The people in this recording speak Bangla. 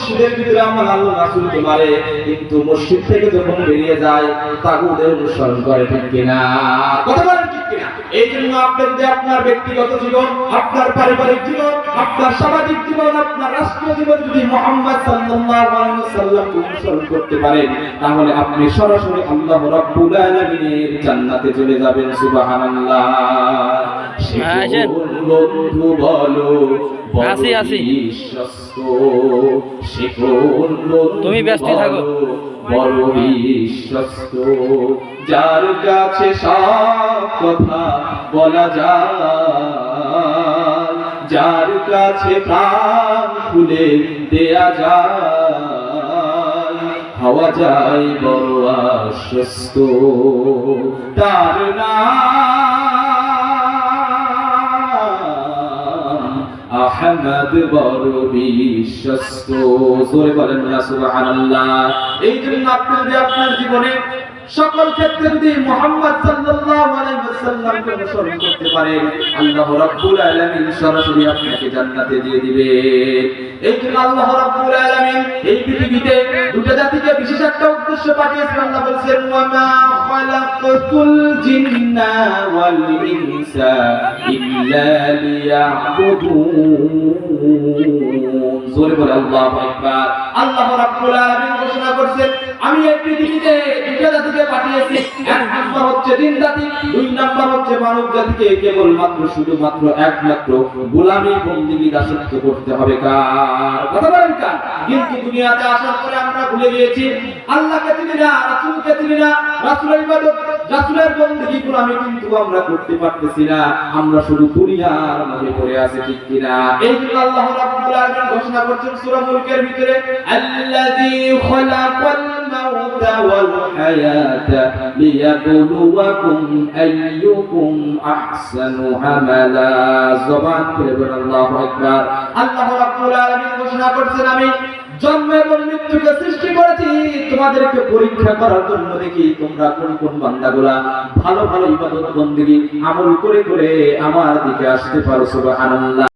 মসজিদের ভিতরে আমার আল্লাহ রাসূলকে মারে কিন্তু মসজিদ থেকে যখন বেরিয়ে যায় তাগুদের অনুসরণ করে ঠিক কিনা কথা বলেন ঠিক কিনা এই জন্য আপনার যে আপনার ব্যক্তিগত জীবন আপনার পারিবারিক জীবন আপনার সামাজিক জীবন আপনার রাষ্ট্রীয় জীবন যদি মোহাম্মদ সাল্লাল্লাহু আলাইহি ওয়াসাল্লামকে অনুসরণ করতে পারেন তাহলে আপনি সরাসরি আল্লাহ রাব্বুল আলামিনের জান্নাতে চলে যাবেন সুবহানাল্লাহ হ্যাঁ। বন্ধু বলো আসি, আসি। তুমি ব্যস্ত থাকো। বড় বিশ্বস্ত যার কাছে সব কথা বলা যায় যার কাছে প্রাণ খুলে দেয়া যায় হওয়া যায় বড় আশ্বস্ত তার নাম আহমদ বড় বিশ্বস্ত। জোরে বলেন না, সুবহানাল্লাহ। এই জন্য আপনি যদি আপনার জীবনে সকল ক্ষেত্রে যদি মুহাম্মদ সাল্লাল্লাহু আলাইহি ওয়াসাল্লামকে অনুসরণ করতে পারেন, আল্লাহ রাব্বুল আলামিন সরাসরি আপনাকে জান্নাতে দিয়ে দিবে। এই জন্য আল্লাহ রাব্বুল আলামিন এই পৃথিবীতে দুটো জাতিকে বিশেষ একটা উদ্দেশ্য পাঠিয়েছেন। আল্লাহ বলেছেন ওয়া মা খালাকাতুল জিন্না ওয়াল ইনসা ইল্লা লিয়াবুদুন জোরে বলে আল্লাহু আকবার। আল্লাহ রাব্বুল আলামিন ঘোষণা করেছেন, আমি এই পৃথিবীতে দুটো জাতিকে পাঠিয়েছি। এক নাম্বার হচ্ছে জিন জাতি, দুই নাম্বার হচ্ছে মানব জাতিকে কেবলমাত্র, শুধুমাত্র একমাত্র গোলামি বন্দিগি দাসত্ব করতে হবে কার? কথা বলেন কার? কিন্তু দুনিয়াতে আসার পরে আমরা ভুলে গিয়েছি, আল্লাহকে চিনি না, রাসূলকে চিনি না, রাসূলের ইবাদত রাসূলের বন্দিগি গোলামি কিন্তু আমরা করতে পারতেছি না। আমরা শুধু দুনিয়ার মধ্যে পড়ে আছি, ঠিক কিনা? জন্য আল্লাহ রাব্বুল আলামিন ঘোষণা করছেন সূরা মুলকের ভিতরে, আল্লাযী খালাকাল মাউতা ওয়াল হায়াতা লিয়াবলুয়াকুম আইয়ুকুম আহসানু আমালা। জবান করে বলেন, আল্লাহু আকবার। আল্লাহ রাব্বুল আলামিন ঘোষণা করছেন, আমি জন্ম এবং মৃত্যুকে সৃষ্টি করেছি। তোমাদেরকে পরীক্ষা করার জন্য দেখি তোমরা কোন কোন বান্দা গুলা ভালো ভালো ইবাদত বন্দেগী আমল করে করে আমার দিকে আসতে পারো, সুবহানাল্লাহ।